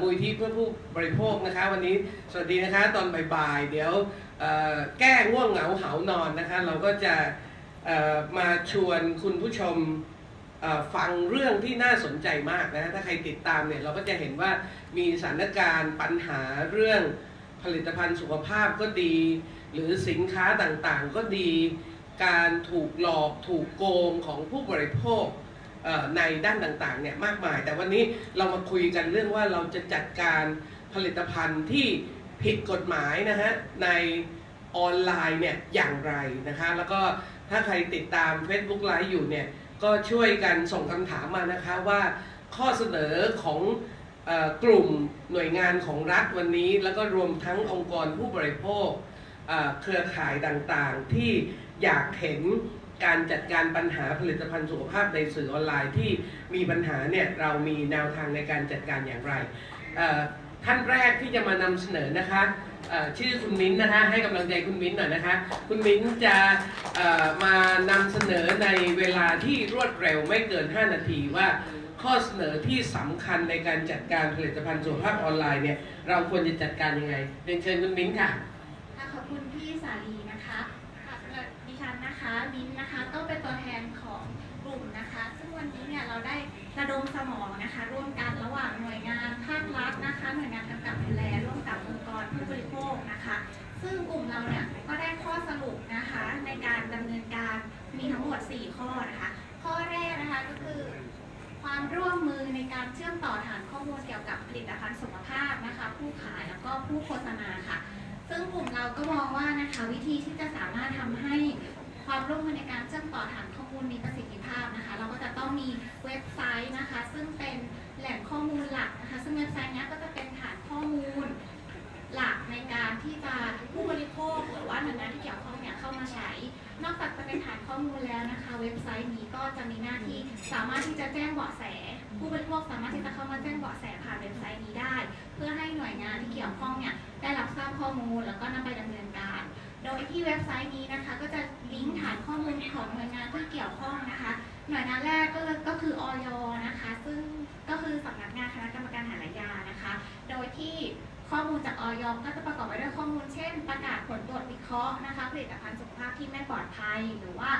มูลที่เพื่อผู้บริโภคนะคะวันนี้สวัสดีนะคะตอนบ่ายๆเดี๋ยวแก้ง่วงเหงาเหานอนนะคะเราก็จะมาชวนคุณผู้ชมฟังเรื่องที่น่าสนใจมากนะถ้าใครติดตามเนี่ยเราก็จะเห็นว่ามีสถานการณ์ปัญหาเรื่องผลิตภัณฑ์สุขภาพก็ดี หรือสินค้าต่างๆก็ดี การถูกหลอกถูกโกงของผู้บริโภค ในด้านต่างๆเนี่ยมากมาย แต่วันนี้เรามาคุยกันเรื่องว่าเราจะจัดการผลิตภัณฑ์ที่ผิดกฎหมายนะฮะในออนไลน์เนี่ยอย่างไรนะคะแล้วก็ถ้าใครติดตาม Facebook Live อยู่เนี่ยก็ช่วยกันส่งคำถามมานะคะว่าข้อเสนอของออกลุ่มหน่วยงานของรัฐวันนี้ แล้วก็รวมทั้งองค์กรผู้บริโภคเครือข่ายต่างๆ ที่อยากเห็น การจัดการปัญหาผลิตภัณฑ์สุขภาพในสื่อออนไลน์ที่มีปัญหาเนี่ยเรามีแนวทางในการจัดการอย่างไรท่านแรกที่จะมานำเสนอนะคะชื่อคุณมิ้นท์นะคะให้กำลังใจคุณมิ้นท์หน่อยนะคะคุณมิ้นท์จะมานำเสนอในเวลาที่รวดเร็วไม่เกิน 5 นาทีว่าข้อเสนอที่สำคัญในการจัดการผลิตภัณฑ์สุขภาพออนไลน์เนี่ยเราควรจะจัดการยังไงเรียนเชิญคุณมิ้นท์ค่ะขอบคุณพี่สาลีนะคะ ฉันนะคะมิ้นนะคะก็เป็นตัวแทนของกลุ่มนะคะ ซึ่งวันนี้เนี่ยเราได้ระดมสมองนะคะ ร่วมกันระหว่างหน่วยงานภาครัฐนะคะหน่วยงานกำกับดูแลร่วมกับองค์กรผู้บริโภคนะคะ ซึ่งกลุ่มเราเนี่ยก็ได้ข้อสรุปนะคะ ในการดำเนินการมีทั้งหมด 4 ข้อนะคะ ข้อแรกนะคะก็คือ ความร่วมมือในการเชื่อมต่อฐานข้อมูลเกี่ยวกับผลิตภัณฑ์สุขภาพนะคะ ผู้ขายแล้วก็ผู้โฆษณาค่ะ ซึ่งกลุ่มเราก็มองว่านะคะวิธีที่จะสามารถทำให้ ความร่วมมือในการเชื่อมต่อฐานข้อมูลมีประสิทธิภาพนะคะ เราก็จะต้องมีเว็บไซต์นะคะ ซึ่งเป็นแหล่งข้อมูลหลักนะคะ ซึ่งเว็บไซต์นี้ก็จะเป็นฐานข้อมูลหลักในการที่จะผู้บริโภคหรือว่าหน่วยงานที่เกี่ยวข้องเนี่ยเข้ามาใช้ นอกจากจะเป็นฐานข้อมูลแล้วนะคะ เว็บไซต์นี้ก็จะมีหน้าที่สามารถที่จะแจ้งเบาะแส ผู้บริโภคสามารถที่จะเข้ามาแจ้งเบาะแสผ่านเว็บไซต์นี้ได้ เพื่อให้หน่วยงานที่เกี่ยวข้องเนี่ยได้รับทราบข้อมูลแล้วก็นำไปดำเนินการ โดยที่เว็บไซต์นี้นะคะ ก็จะลิงก์ฐานข้อมูลของหน่วยงานที่เกี่ยวข้องนะคะหน่วยงานแรกก็ก็คือออยนะคะ ซึ่งก็คือสำนักงานคณะกรรมการอาหารและยานะคะ โดยที่ข้อมูลจากออยก็จะประกอบไปด้วยข้อมูลเช่น ประกาศผลตรวจวิเคราะห์นะคะผลิตภัณฑ์สุขภาพที่ไม่ปลอดภัย หรือว่า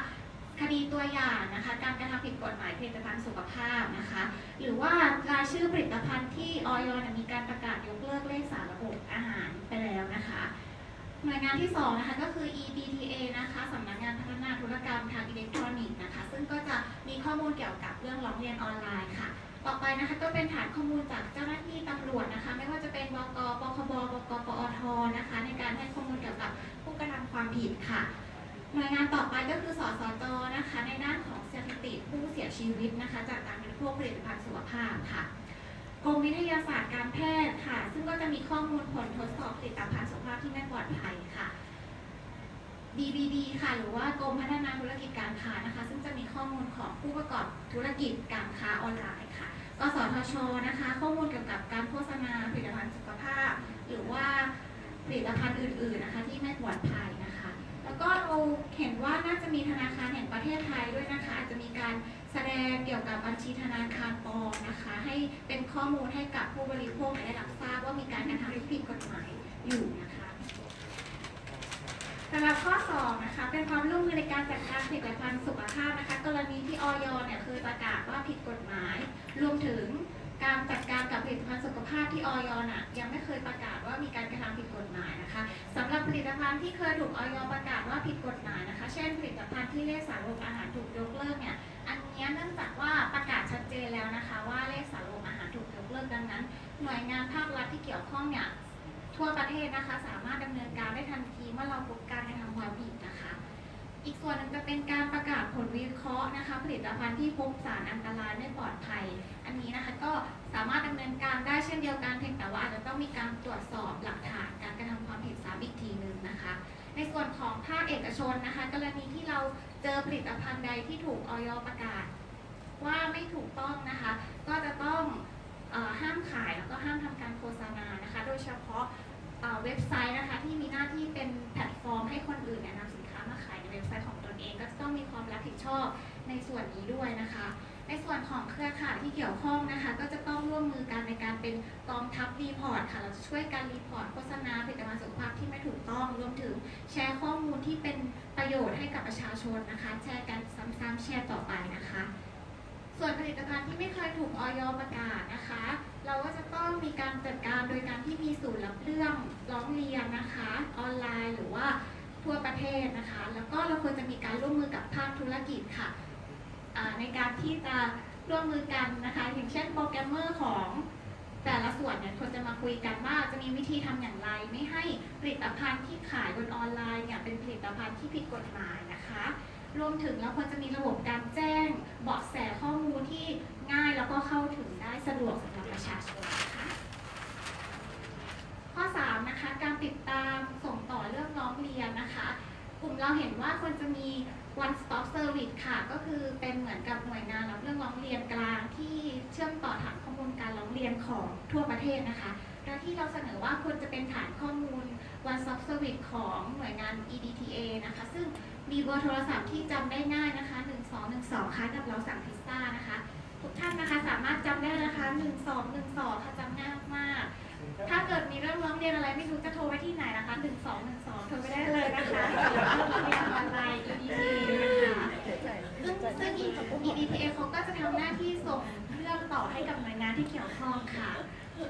คดีตัวอย่างนะคะ การกระทำผิดกฎหมายผลิตภัณฑ์สุขภาพนะคะ หรือว่ารายชื่อผลิตภัณฑ์ที่ออยเนี่ยมีการประกาศยกเลิกเลขสารระบบอาหารไปแล้วนะคะ หน่วยงานที่สองนะคะก็คือ EBTA นะคะสำนักงานพัฒนาธุรกรรมทางอิเล็กทรอนิกส์นะคะ ซึ่งก็จะมีข้อมูลเกี่ยวกับเรื่องร้องเรียนออนไลน์ค่ะ ต่อไปนะคะก็เป็นฐานข้อมูลจากเจ้าหน้าที่ตำรวจนะคะ ไม่ว่าจะเป็นบกปคบบกปอทนะคะ ในการให้ข้อมูลเกี่ยวกับผู้กระทำความผิดค่ะ หน่วยงานต่อไปก็คือสสจนะคะ ในด้านของสถิติผู้เสียชีวิตนะคะ จากการบริโภคผลิตภัณฑ์สุขภาพค่ะ กรมวิทยาศาสตร์การแพทย์ค่ะ ซึ่งก็จะมีข้อมูลผลทดสอบผลิตภัณฑ์สุขภาพที่ไม่ปลอดภัยค่ะ DBD ค่ะ หรือว่ากรมพัฒนาธุรกิจการค้านะคะ ซึ่งจะมีข้อมูลของผู้ประกอบธุรกิจการค้าออนไลน์ค่ะกสทชนะคะ ข้อมูลเกี่ยวกับการโฆษณาผลิตภัณฑ์สุขภาพ หรือว่าผลิตภัณฑ์อื่น ๆนะคะ ที่ไม่ปลอดภัยนะคะ แล้วก็เราเห็นว่าน่าจะมีธนาคารแห่งประเทศไทยด้วยนะคะอาจจะมีการ แสดงเกี่ยวกับบัญชีธนาคารปลอมนะคะ ให้เป็นข้อมูลให้กับผู้บริโภคได้รับทราบว่ามีการกระทำที่ผิดกฎหมายอยู่นะคะสำหรับข้อ2นะคะเป็นความร่วมมือในการจัดการผลิตภัณฑ์สุขภาพนะคะ กรณีที่ออยเนี่ยเคยประกาศว่าผิดกฎหมาย รวมถึงการจัดการกับผลิตภัณฑ์สุขภาพที่ออยน่ะยังไม่เคยประกาศว่ามีการกระทำผิดกฎหมายนะคะสำหรับผลิตภัณฑ์ที่เคยถูกออยประกาศว่าผิดกฎหมายนะคะ เช่น ผลิตภัณฑ์ที่เลขสารลงอาหารถูกยกเลิกเนี่ย นเนี้ยเนื่องจากว่าประกาศชัดเจนแล้วนะคะ ว่าเลขสารลงอาหารถูกยกเลิกดังนั้น หน่วยงานภาครัฐที่เกี่ยวข้องเนี่ยทั่วประเทศนะคะ สามารถดำเนินการได้ทันทีเมื่อเราพบการกระทำความผิดนะคะ อีกส่วนหนึ่งจะเป็นการประกาศผลวิเคราะห์นะคะ ผลิตภัณฑ์ที่พบสารอันตรายไม่ปลอดภัย อันนี้นะคะก็สามารถดำเนินการได้เช่นเดียวกันเพียงแต่ว่าอาจจะต้องมีการตรวจสอบหลักฐานการกระทำความผิดซ้ำอีกทีหนึ่งนะคะ ในส่วนของภาคเอกชนนะคะ กรณีที่เราเจอผลิตภัณฑ์ใดที่ถูกออยประกาศ ว่าไม่ถูกต้องนะคะ ก็จะต้องอห้ามขายแล้วก็ห้ามทำการโฆษณานะคะ โดยเฉพาะเว็บไซต์นะคะที่มีหน้าที่เป็นแพลตฟอร์มให้คนอื่นนนำสินค้ามาขายในเว็บไซต์ของตนเอง ก็จะต้องมีความรับผิดชอบในส่วนนี้ด้วยนะคะในในส่วนของเครือข่ายที่เกี่ยวข้องนะคะ ก็จะต้องร่วมมือกันในการเป็นกองทัพรีพอร์ตค่ะ เราจะช่วยการรีพอร์ตโฆษณาผลิตภัณฑ์สุขภาพที่ไม่ถูกต้อง รวมถึงแชร์ข้อมูลที่เป็นประโยชน์ให้กับประชาชนนะคะ แชร์กันซ้ำๆแชร์ต่อไปนะคะ ส่วนผลิตภัณฑ์ที่ไม่เคยถูกออยประกาศนะคะ เราก็จะต้องมีการจัดการโดยการที่มีศูนย์รับเรื่องร้องเรียนนะคะ ออนไลน์หรือว่าทั่วประเทศนะคะ แล้วก็เราควรจะมีการร่วมมือกับภาคธุรกิจค่ะในการที่จะร่วมมือกันนะคะอย่างเช่นโปรแกรมเมอร์ของแต่ละส่วนเนี่ยควรจะมาคุยกันว่าจะมีวิธีทำอย่างไร ไม่ให้ผลิตภัณฑ์ที่ขายบนออนไลน์เนี่ยเป็นผลิตภัณฑ์ที่ผิดกฎหมายนะคะ รวมถึงเราควรจะมีระบบการแจ้งเบาะแสข้อมูลที่ง่ายแล้วก็เข้าถึงได้สะดวกสำหรับประชาชนนะคะข้อ3นะคะการติดตามส่งต่อเรื่องร้องเรียนนะคะกลุ่มเราเห็นว่าควรจะมี one stop service ค่ะ ก็คือเป็นเหมือนกับหน่วยงานรับเรื่องร้องเรียนกลางที่เชื่อมต่อฐานข้อมูลการร้องเรียนของทั่วประเทศนะคะโดยที่เราเสนอว่าควรจะเป็นฐานข้อมูล one stop service ของหน่วยงาน EDTA นะคะ ซึ่ง มีเบอร์โทรศัพท์ที่จำได้ง่ายนะคะ 1212ค่ะกับเราสั่งพิซซ่านะคะ ทุกท่านนะคะสามารถจำได้นะคะ1212ค่ะจำง่ายมาก ถ้าเกิดมีเรื่องร้องเรียนอะไรไม่รู้จะโทรไปที่ไหนนะคะ1212โทรไปได้เลยนะคะเรื่องเรียนออนไลน์ EDTA นะคะซึ่งซึ่ง EDTA เขาก็จะทำหน้าที่ส่งเรื่องต่อให้กับหน่วยงานที่เกี่ยวข้องค่ะ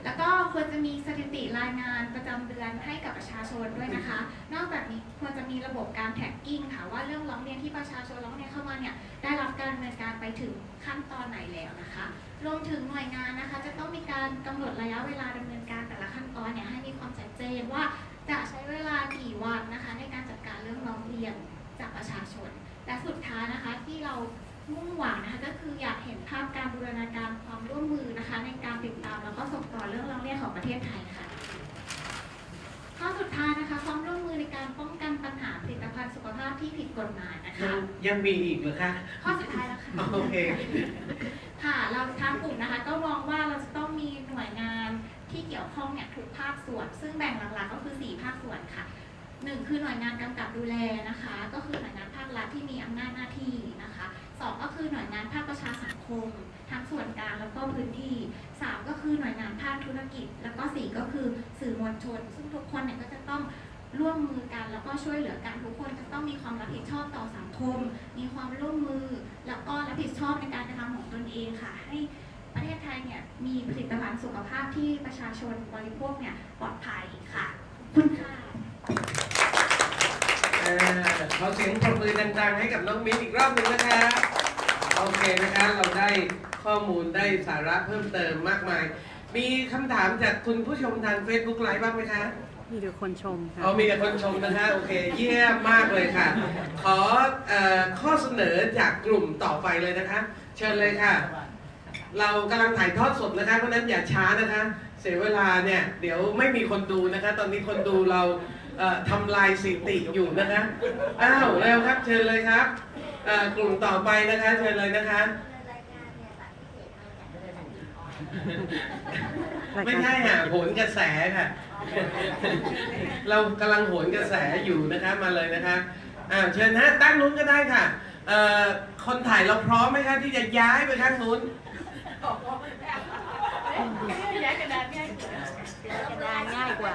แล้วก็ควรจะมีสถิติรายงานประจำเดือนให้กับประชาชนด้วยนะคะ นอกจากนี้ควรจะมีระบบการแท็กกิ้งค่ะว่าเรื่องร้องเรียนที่ประชาชนร้องเรียนเข้ามาเนี่ยได้รับการดำเนินการไปถึงขั้นตอนไหนแล้วนะคะ รวมถึงหน่วยงานนะคะ จะต้องมีการกำหนดระยะเวลาดำเนินการแต่ละขั้นตอนเนี่ยให้มีความชัดเจนว่าจะใช้เวลากี่วันนะคะ ในการจัดการเรื่องร้องเรียนจากประชาชน และสุดท้ายนะคะที่เรามุ่งหวังนะคะก็คืออยากเห็นภาพการบูรณาการความร่วมมือนะคะ ในการติดตามแล้วก็ส่งต่อ เรื่องร้องเรียนของประเทศไทยค่ะ ข้อสุดท้ายนะคะความร่วมมือในการป้องกันปัญหาผลิตภัณฑ์สุขภาพที่ผิดกฎหมายนะคะ ยังมีอีกเหรอคะ ข้อสุดท้ายแล้วค่ะ โอเค ค่ะ เราทางกลุ่มนะคะ ก็มองว่าเราจะต้องมีหน่วยงานที่เกี่ยวข้องเนี่ยทุกภาคส่วน ซึ่งแบ่งหลักๆก็คือ 4 ภาคส่วนค่ะหนึ่งคือหน่วยงานกำกับดูแลนะคะ ก็คือหน่วยงานภาครัฐที่มีอำนาจหน้าที่นะคะสองก็คือหน่วยงานภาคประชาสังคม ทั้งส่วนกลางแล้วก็พื้นที่สามก็คือหน่วยงานภาคธุรกิจ แล้วก็สี่ก็คือสื่อมวลชน ซึ่งทุกคนเนี่ยก็จะต้องร่วมมือกันแล้วก็ช่วยเหลือกันทุกคนจะต้องมีความรับผิดชอบต่อสังคม มีความร่วมมือ แล้วก็รับผิดชอบในการกระทำของตนเองค่ะ ให้ประเทศไทยเนี่ยมีผลิตภัณฑ์สุขภาพที่ประชาชนบริโภคเนี่ยปลอดภัยค่ะคุณค่ะเขอเสียงปรบมือดังๆให้กับน้องมิ้นอีกรอบหนึ่งนะคะโอเคนะคะเราได้ ข้อมูลได้สาระเพิ่มเติมมากมาย มีคำถามจากคุณผู้ชมทาง Facebook ไลฟ์บ้างไหมคะ มีแต่คนชมค่ะ เอามีแต่คนชมนะคะโอเคเยี่ยมมากเลยค่ะ ขอเออข้อเสนอจากกลุ่มต่อไปเลยนะคะ เชิญเลยค่ะ เรากำลังถ่ายทอดสดนะคะ เพราะฉะนั้นอย่าช้านะคะ เสียเวลาเนี่ย เดี๋ยวไม่มีคนดูนะคะ ตอนนี้คนดูเราเอ่อทำลายสถิติอยู่นะคะ อ้าวเร็วครับ เชิญเลยครับเอ่อกลุ่มต่อไปนะคะ เชิญเลยนะคะ ไม่ใช่ค่ะโหนกระแสค่ะ เรากำลังโหนกระแสอยู่นะคะมาเลยนะคะอ่าเชิญฮะด้านนู้นก็ได้ค่ะเอ่อคนถ่ายเราพร้อมไหมคะที่จะย้ายไปข้างนู้นกระดานง่ายกว่า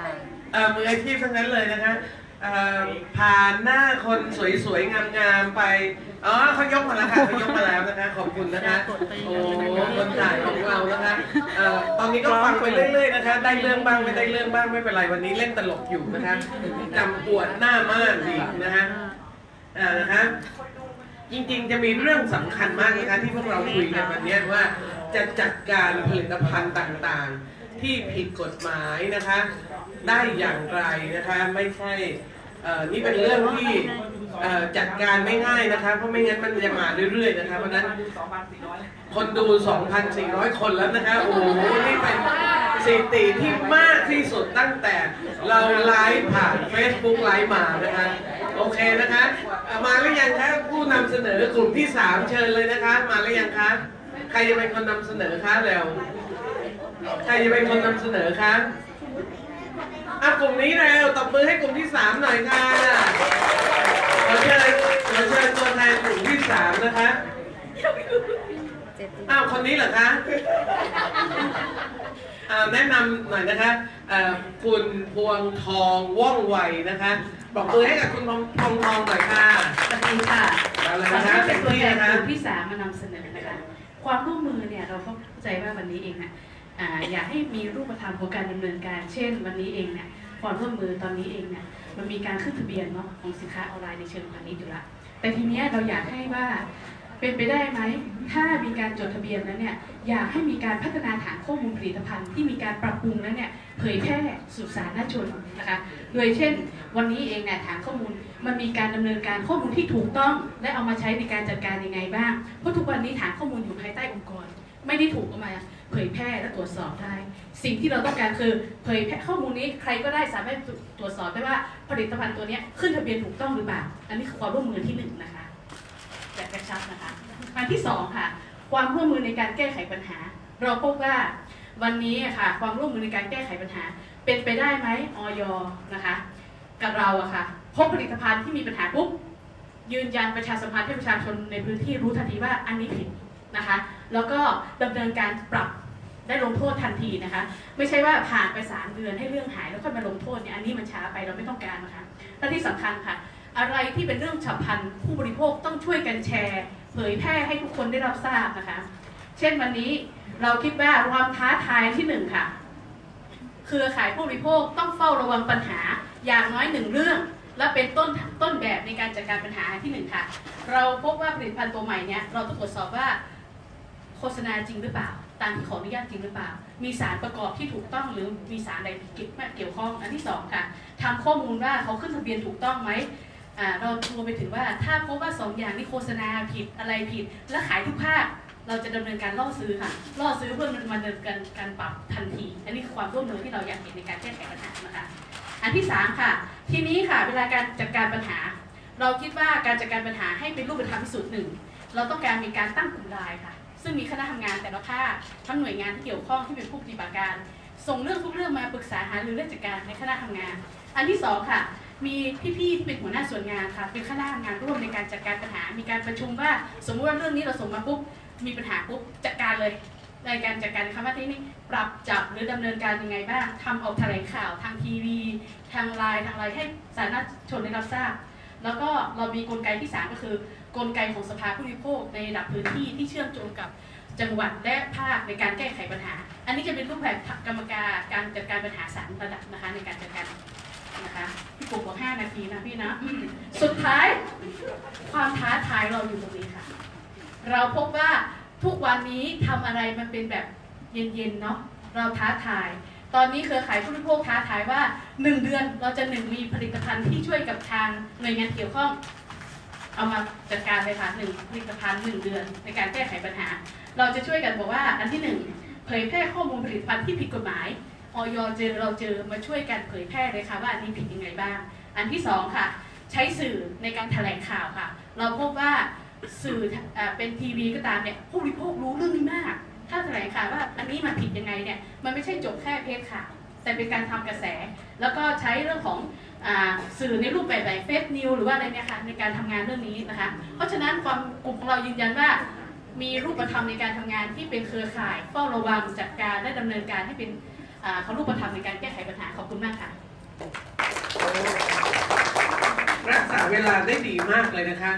เอ่อมืออาชีพทั้งนั้นเลยนะคะ เอ่อผ่านหน้าคนสวยๆ งามๆ ไป อ๋อเขายกมาแล้วค่ะเขายกมาแล้วนะคะ ขอบคุณนะคะ โอ้คนถ่ายของเรานะคะเอ่อตอนนี้ก็ฟังไปเรื่อยๆ นะคะ ได้เรื่องบ้างไม่ได้เรื่องบ้างไม่เป็นไรวันนี้เล่นตลกอยู่นะคะจำปวดหน้ามากดีนะคะอ่านะคะ จริงๆ จะมีเรื่องสำคัญมากนะคะที่พวกเราคุยกันวันนี้ว่าจะจัดการผลิตภัณฑ์ต่างๆ ที่ผิดกฎหมายนะคะ ได้อย่างไรนะคะไม่ใช่เอ่อนี่เป็นเรื่องที่เอ่อจัดการไม่ง่ายนะคะเพราะไม่งั้นมันจะมาเรื่อยๆนะคะเพราะฉะนั้นคนดู 2,400 คนแล้วนะคะ โอ้โห นี่เป็นสถิติที่มากที่สุดตั้งแต่เราไลฟ์ผ่าน Facebook ไลฟ์มานะคะ โอเคนะคะอ่อมาหรือยังคะผู้นำเสนอกลุ่มที่ 3 เชิญเลยนะคะ มาหรือยังคะ ใครจะเป็นคนนำเสนอคะเร็ว ใครจะเป็นคนนำเสนอคะ อะกลุ่มนี้เร็วตบมือให้กลุ่มที่3หน่อยค่ะขอเชิญขอเชิญตัวแทนกลุ่มที่3นะคะเจ็ดอ้าวคนนี้เหรอคะอ่าแนะนำหน่อยนะคะเอ่อคุณพวงทองว่องไวนะคะบอกมือให้กับคุณพวงพวงทองหน่อยค่ะ สวัสดีค่ะเอาเลยขอนะคะให้เต็เป็นมตัวที่แทนนะคะกลุ่มที่สามมานำเสนอนะคะ ความร่วมมือเนี่ยเราเข้าใจว่าวันนี้เองนะ อยากให้มีรูปธรรมของการดำเนินการ เช่น วันนี้เองเนี่ยความร่วมมือตอนนี้เองเนี่ยมันมีการขึ้นทะเบียนเนาะของสินค้าออนไลน์ในเชิงพาณิชย์อยู่ละแต่ทีเนี้ยเราอยากให้ว่าเป็นไปได้ไหม ถ้ามีการจดทะเบียนแล้วเนี่ย อยากให้มีการพัฒนาฐานข้อมูลผลิตภัณฑ์ที่มีการปรับปรุงแล้วเนี่ย เผยแพร่สู่สาธารณชนนะคะ โดยเช่น วันนี้เองเนี่ยฐานข้อมูลมันมีการดำเนินการข้อมูลที่ถูกต้อง และเอามาใช้ในการจัดการยังไงบ้าง เพราะทุกวันนี้ฐานข้อมูลอยู่ภายใต้องค์กร ไม่ได้ถูกเอามา เผยแพร่และตรวจสอบได้ สิ่งที่เราต้องการคือเผยแพร่ข้อมูลนี้ใครก็ได้สามารถตรวจสอบได้ว่าผลิตภัณฑ์ตัวนี้ขึ้นทะเบียนถูกต้องหรือเปล่า อันนี้คือความร่วมมือที่หนึ่งนะคะแบบกระชับนะคะอันที่สองค่ะ ความร่วมมือในการแก้ไขปัญหา เราพบว่าวันนี้ค่ะความร่วมมือในการแก้ไขปัญหา เป็นไปได้ไหมออยนะคะ กับเราอะค่ะพบผลิตภัณฑ์ที่มีปัญหาปุ๊บยืนยันประชาสัมพันธ์ให้ประชาชนในพื้นที่รู้ทันทีว่าอันนี้ผิด นะคะ แล้วก็ดำเนินการปรับได้ลงโทษทันทีนะคะ ไม่ใช่ว่าผ่านไปสามเดือนให้เรื่องหายแล้วค่อยมาลงโทษเนี่ยอันนี้มันช้าไปเราไม่ต้องการนะคะและที่สำคัญค่ะ อะไรที่เป็นเรื่องฉับพลันผู้บริโภคต้องช่วยกันแชร์ เผยแพร่ให้ทุกคนได้รับทราบนะคะ เช่นวันนี้เราคิดว่าความท้าทายที่หนึ่งค่ะเครือข่ายผู้บริโภคต้องเฝ้าระวังปัญหาอย่างน้อยหนึ่งเรื่อง และเป็นต้นต้นแบบในการจัดการปัญหาที่หนึ่งค่ะ เราพบว่าผลิตภัณฑ์ตัวใหม่เนี่ยเราต้องตรวจสอบว่า โฆษณาจริงหรือเปล่า ตามที่ขออนุญาตจริงหรือเปล่า มีสารประกอบที่ถูกต้องหรือมีสารใดเกี่ยวเกี่ยวข้อง อันที่สองค่ะทำข้อมูลว่าเขาขึ้นทะเบียนถูกต้องไหมเรารวไปถึงว่าถ้าพบว่าสองอย่างนี้โฆษณาผิดอะไรผิด และขายทุกภาคเราจะดำเนินการล่อซื้อค่ะ ล่อซื้อเพื่อมันมาดำเนินการการปรับทันที อันนี้คือความร่วมมือที่เราอยากเห็นในการแก้ไขปัญหานะคะ อันที่สามค่ะ ทีนี้ค่ะ เวลาการจัดการปัญหา เราคิดว่าการจัดการปัญหาให้เป็นรูปธรรมที่สุดหนึ่ง เราต้องการมีการตั้งกลุ่มไลน์ค่ะ ซึ่งมีคณะทำงานแต่ละภาคทั้งหน่วยงานที่เกี่ยวข้องที่เป็นผู้ปฏิบัติการ ส่งเรื่องทุกเรื่องมาปรึกษาหารือเรื่องจัดการในคณะทำงาน อันที่สองค่ะมีพี่ๆที่เป็นหัวหน้าส่วนงานค่ะเป็นคณะทำงานร่วมในการจัดการปัญหา มีการประชุมว่าสมมติว่าเรื่องนี้เราส่งมาปุ๊บมีปัญหาปุ๊บจัดการเลยในการจัดการคำว่าที่นี่ปรับจับหรือดำเนินการยังไงบ้างทำออกแถลงข่าวทางทีวี ทางไลน์ทางอะไรให้สาธารณชนได้รับทราบ แล้วก็เรามีกลไกที่ 3 ก็คือ กลไกของสภาผู้บริโภคในระดับพื้นที่ที่เชื่อมโยงกับจังหวัดและภาคในการแก้ไขปัญหา อันนี้จะเป็นรูปแบบกรรมการการจัดการปัญหาสามระดับนะคะในการจัดการนะคะพี่ปุ๊กบอกห้านาทีนะพี่นะ สุดท้ายความท้าทายเราอยู่ตรงนี้ค่ะ เราพบว่าทุกวันนี้ทำอะไรมันเป็นแบบเย็นๆเนาะเราท้าทาย ตอนนี้เครือข่ายผู้บริโภคท้าทายว่า 1 เดือนเราจะหนึ่งมีผลิตภัณฑ์ที่ช่วยกับทางหน่วยงานเกี่ยวข้อง เอามาจัดการเลยค่ะหนึ่งผลิตภัณฑ์หนึ่งเดือนในการแก้ไขปัญหา เราจะช่วยกันบอกว่าอันที่หนึ่งเผยแพร่ข้อมูลผลิตภัณฑ์ที่ผิดกฎหมายออยเจอเราเจอมาช่วยกันเผยแพร่เลยค่ะว่าอันนี้ผิดยังไงบ้าง อันที่สองค่ะ ใช้สื่อในการแถลงข่าวค่ะ เราพบว่าสื่ออเป็นทีวีก็ตามเนี่ยผู้บริโภครู้เรื่องนี้มาก ถ้าแถลงข่าวว่าอันนี้มันผิดยังไงเนี่ยมันไม่ใช่จบแค่เพจข่าว แต่เป็นการทำกระแส แล้วก็ใช้เรื่องของ สื่อในรูปแบบแบบเฟซนิวหรือว่าอะไรเนี่ยค่ะในการทำงานเรื่องนี้นะคะ เพราะฉะนั้นความกลุ่มของเรายืนยันว่า มีรูปธรรมในการทำงานที่เป็นเครือข่ายเฝ้าระวังจัดการและดำเนินการให้เป็นเขารูปธรรมในการแก้ไขปัญหาขอบคุณมากค่ะรักษาเวลาได้ดีมากเลยนะคะ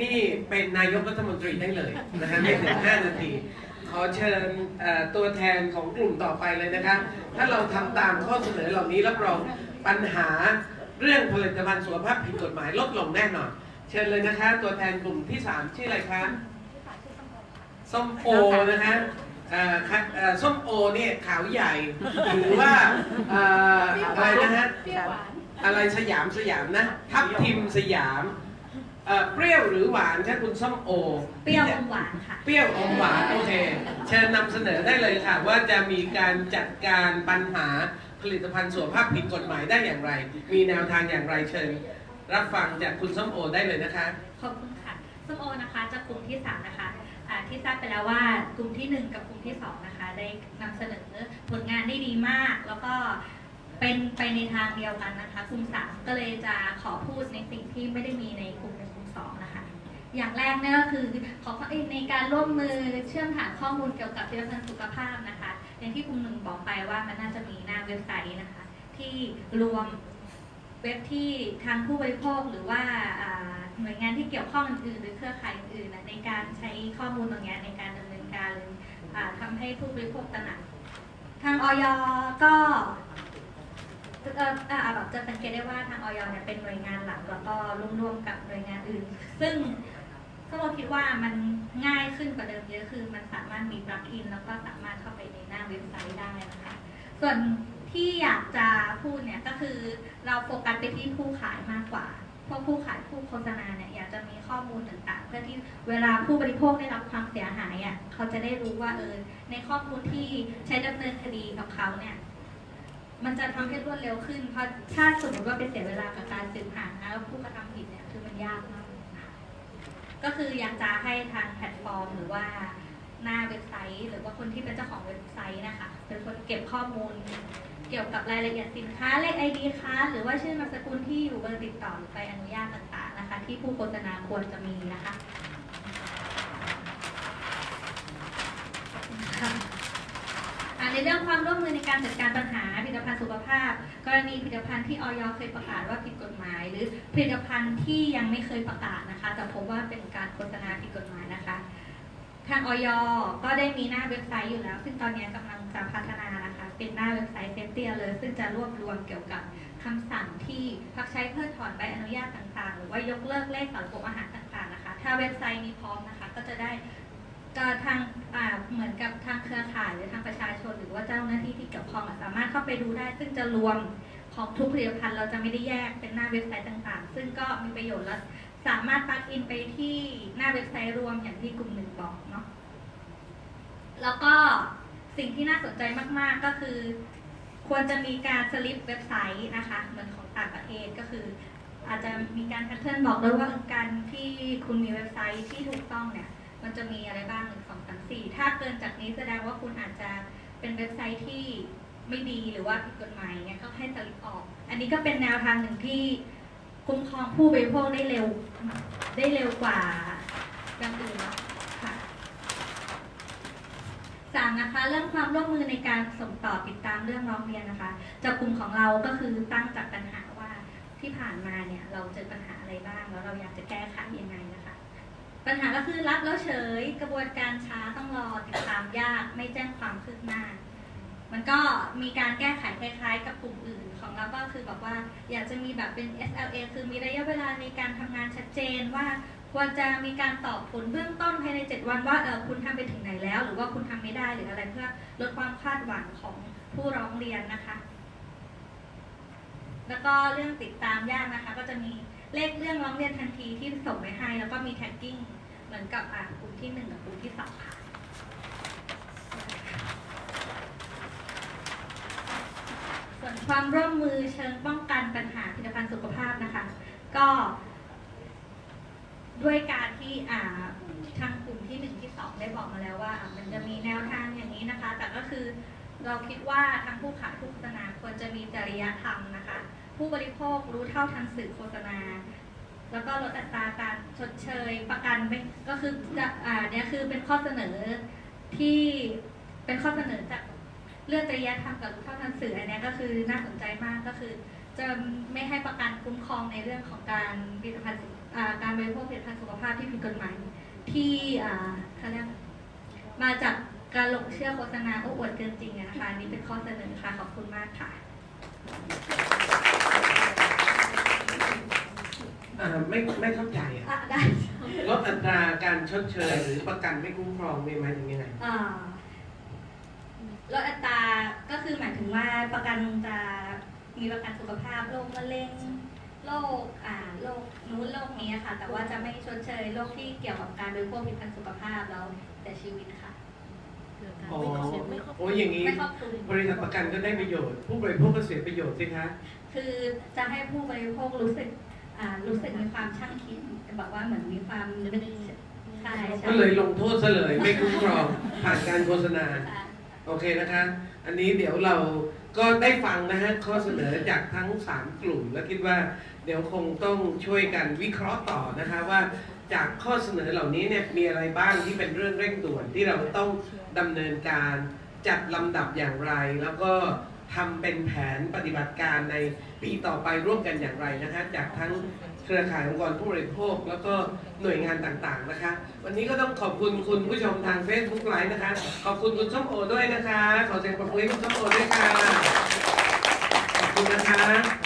นี่เป็นนายกรัฐมนตรีได้เลยนะคะไม่ถึง5นาทีขอเชิญตัวแทนของกลุ่มต่อไปเลยนะคะ ถ้าเราทำตามข้อเสนอเหล่านี้รับรองปัญหา เรื่องผลิตภัณฑ์สุขภาพผิดกฎหมายลดลงแน่นอน เชิญเลยนะคะ ตัวแทนกลุ่มที่ 3 ชื่ออะไรคะส้มโอนะคะเอ่อค่ะเอ่อส้มโอเนี่ยขาวใหญ่ หรือว่าเอ่ออะไรนะฮะเปรี้ยวหวานอะไรสยามสยามนะ ทับทิมสยามเอ่อเปรี้ยวหรือหวานคะคุณส้มโอ เปรี้ยวอมหวานค่ะ เปรี้ยวอมหวานโอเค เชิญนำเสนอได้เลยค่ะ ว่าจะมีการจัดการปัญหา ผลิตภัณฑ์สุขภาพผิดกฎหมายได้อย่างไร มีแนวทางอย่างไรเชิญ รับฟังจากคุณส้มโอได้เลยนะคะ ขอบคุณค่ะส้มโอนะคะจากกลุ่มที่ 3 นะคะที่ทราบไปแล้วว่ากลุ่มที่ 1 กับกลุ่มที่ 2 นะคะ ได้นำเสนอผลงานได้ดีมาก แล้วก็เป็นไปในทางเดียวกันนะคะ กลุ่ม 3 ก็เลยจะขอพูดในสิ่งที่ไม่ได้มีในกลุ่ม1กลุ่ม2นะคะ อย่างแรกเนี่ยก็คือขอในการร่วมมือเชื่อมฐานข้อมูลเกี่ยวกับผลิตภัณฑ์สุขภาพนะคะ อย่างที่คุณหนึ่งบอกไปว่ามันน่าจะมีหน้าเว็บไซต์นะคะ ที่รวมเว็บที่ทางผู้บริโภคหรือว่าหน่วยงานที่เกี่ยวข้องอื่นหรือเครือข่ายอื่นนะในการใช้ข้อมูลตรงนี้ในการดำเนินการหรืออ่าทำให้ผู้บริโภคตระหนัก ทางออยก็อาแบบจะสังเกตได้ว่าทางออยเนี่ยเป็นหน่วยงานหลักแล้วก็ร่วมๆกับหน่วยงานอื่น ซึ่งก็เราคิดว่ามัน ง่ายขึ้นกว่าเดิมเยอะคือมันสามารถมีปลั๊กอิน แล้วก็สามารถเข้าไปในหน้าเว็บไซต์ได้นะคะ ส่วนที่อยากจะพูดเนี่ยก็คือเราโฟกัสไปที่ผู้ขายมากกว่าพราะผู้ขายผู้โฆษณาเนี่ยอยากจะมีข้อมูลต่างๆ เพื่อที่เวลาผู้บริโภคได้รับความเสียหายอะเขาจะได้รู้ว่าเออในข้อมูลที่ใช้ดำเนินคดีกับเขาเนี่ยมันจะทำให้รวดเร็วขึ้นเพราะถ้าสมมติว่าไปเสียเวลากับการสืบหาแล้วผู้กระทำผิดเนี่ยคือมันยากมาก ก็คือยังจะให้ทางแพลตฟอร์ม หรือว่าหน้าเว็บไซต์ หรือว่าคนที่เป็นเจ้าของเว็บไซต์นะคะ เป็นคนเก็บข้อมูล เกี่ยวกับรายละเอียดสินค้าเลขไอดีค้า หรือว่าชื่อนามสกุลที่อยู่เบอร์ติดต่อหรือใบอนุญาตต่างๆนะคะ ที่ผู้โฆษณาควรจะมีนะคะอ่า ในเรื่องความร่วมมือในการจัดการปัญหาผลิตภัณฑ์สุขภาพ กรณีผลิตภัณฑ์ที่ออยเคยประกาศว่าผิดกฎหมาย หรือผลิตภัณฑ์ที่ยังไม่เคยประกาศนะคะ แต่พบว่าเป็นการโฆษณาผิดกฎหมายนะคะทางออยก็ได้มีหน้าเว็บไซต์อยู่แล้ว ซึ่งตอนนี้กำลังจะพัฒนานะคะ เป็นหน้าเว็บไซต์เซฟตี้เลย ซึ่งจะรวบรวมเกี่ยวกับคำสั่งที่พักใช้เพิกถอนใบอนุญาตต่างๆ หรือว่ายกเลิกเลขสารกบอาหารต่างๆนะคะ ถ้าเว็บไซต์นี้พร้อมนะคะ ก็จะได้ ก็ทางอ่าเหมือนกับทางเครือข่ายหรือทางประชาชน หรือว่าเจ้าหน้าที่ที่เกี่ยวข้องสามารถเข้าไปดูได้ ซึ่งจะรวมของทุกผลิตภัณฑ์เราจะไม่ได้แยกเป็นหน้าเว็บไซต์ต่างๆ ซึ่งก็มีประโยชน์และสามารถปลักอินไปที่หน้าเว็บไซต์รวมอย่างที่กลุ่มหนึ่งบอกเนาะแล้วก็สิ่งที่น่าสนใจมากๆก็คือ ควรจะมีการสลิปเว็บไซต์นะคะเหมือนของต่างประเทศก็คือ อาจจะมีการแพทเทิร์นบอกด้วยว่าการที่คุณมีเว็บไซต์ที่ถูกต้องเนี่ย มันจะมีอะไรบ้างหนึ่งสองสามสี่ถ้าเกินจากนี้แสดงว่าคุณอาจจะเป็นเว็บไซต์ที่ไม่ดีหรือว่าผิดกฎหมายเนี่ยก็ให้สลิปออก อันนี้ก็เป็นแนวทางหนึ่งที่คุ้มครองผู้บริโภคได้เร็วได้เร็วกว่าอย่างอื่นะค่ะสามนะคะเรื่องความร่วมมือในการส่งต่อติดตามเรื่องร้องเรียนนะคะจากกลุ่มของเราก็คือตั้งจากปัญหาว่าที่ผ่านมาเนี่ยเราเจอปัญหาอะไรบ้างแล้วเราอยากจะแก้ไขยังไง ปัญหาก็คือรับแล้วเฉย กระบวนการช้าต้องรอติดตามยากไม่แจ้งความคืบหน้า มันก็มีการแก้ไขคล้ายๆ กับกลุ่มอื่นของเราก็คือแบบว่าอยากจะมีแบบเป็น SLA คือมีระยะเวลาในการทำงานชัดเจนว่าควรจะมีการตอบผลเบื้องต้นภายใน 7 วันว่าเออคุณทำไปถึงไหนแล้ว หรือว่าคุณทำไม่ได้หรืออะไรเพื่อลดความคาดหวังของผู้ร้องเรียนนะคะ แล้วก็เรื่องติดตามยากนะคะ ก็จะมีเลขเรื่องร้องเรียนทันทีที่ส่งไปให้ แล้วก็มีแท็กกิ้ง มือนกับอ่ากลุ่มที่หนึ่งกับกลุ่มที่สองค่ะส่วนความร่วมมือเชิงป้องกันปัญหาผลิตภัณฑ์สุขภาพนะคะ ก็ด้วยการที่อ่าทางกลุ่มที่หนึ่งที่สองได้บอกมาแล้วว่า มันจะมีแนวทางอย่างนี้นะคะ แต่ก็คือเราคิดว่าทางผู้ขายผู้โฆษณาควรจะมีจริยธรรมนะคะ ผู้บริโภครู้เท่าทันสื่อโฆษณา แล้วก็ลดอัตราการชดเชยประกันไม่ก็คือจะอ่าเนี่ยคือเป็นข้อเสนอที่เป็นข้อเสนอจากเรื่องจริยธรรมกับรู้เท่าทันสื่ออันเนี้ยก็คือน่าสนใจมากก็คือ จะไม่ให้ประกันคุ้มครองในเรื่องของการผลิตภัณฑ์การบริโภคผลิตภัณฑ์สุขภาพที่ผิดกฎหมายที่อ่าเขาเรียกมาจากการหลงเชื่อโฆษณาโอ้อวดเกินจริงนะคะนนี่เป็นข้อเสนอค่ะขอบคุณมากค่ะ ไม่ไม่เข้าใจอะอะได้ลดอัตราการชดเชยหรือประกันไม่คุ้มครองนี่หมายถึงยังไงอ่าลดอัตราก็คือหมายถึงว่าประกันจะมีประกันสุขภาพโรคมะเร็งโรคอ่าโรคนู้นโรคนี้ค่ะ แต่ว่าจะไม่ชดเชยโรคที่เกี่ยวกับการบริโภคผลิตภัณฑ์สุขภาพแล้วแต่ชีวิตค่ะ อ๋อโอ้ยอย่างนี้ไม่ครอบคลุมบริษัทประกันก็ได้ประโยชน์ ผู้บริโภคก็เสียประโยชน์สิคะ คือจะให้ผู้บริโภครู้สึกอ่า รู้สึกมีความช่างคิดแบบว่าเหมือนมีความใช่ใช่ก็เลยลงโทษซะเลยไม่คุ้มครองผ่านการโฆษณาใช่โอเคนะคะ อันนี้เดี๋ยวเราก็ได้ฟังนะฮะข้อเสนอจากทั้ง 3 กลุ่ม และคิดว่าเดี๋ยวคงต้องช่วยกันวิเคราะห์ต่อนะคะว่าจากข้อเสนอเหล่านี้เนี่ยมีอะไรบ้างที่เป็นเรื่องเร่งด่วนที่เราต้องดำเนินการจัดลำดับอย่างไร แล้วก็ ทำเป็นแผนปฏิบัติการในปีต่อไปร่วมกันอย่างไรนะคะจากทั้งเครือข่ายองค์กรผู้บริโภค แล้วก็หน่วยงานต่างๆนะคะ วันนี้ก็ต้องขอบคุณคุณผู้ชมทาง Facebook ไลฟ์นะคะ ขอบคุณคุณส้มโอด้วยนะคะ ขอเสียงปรบมือให้คุณส้มโอด้วยค่ะ ขอบคุณนะคะ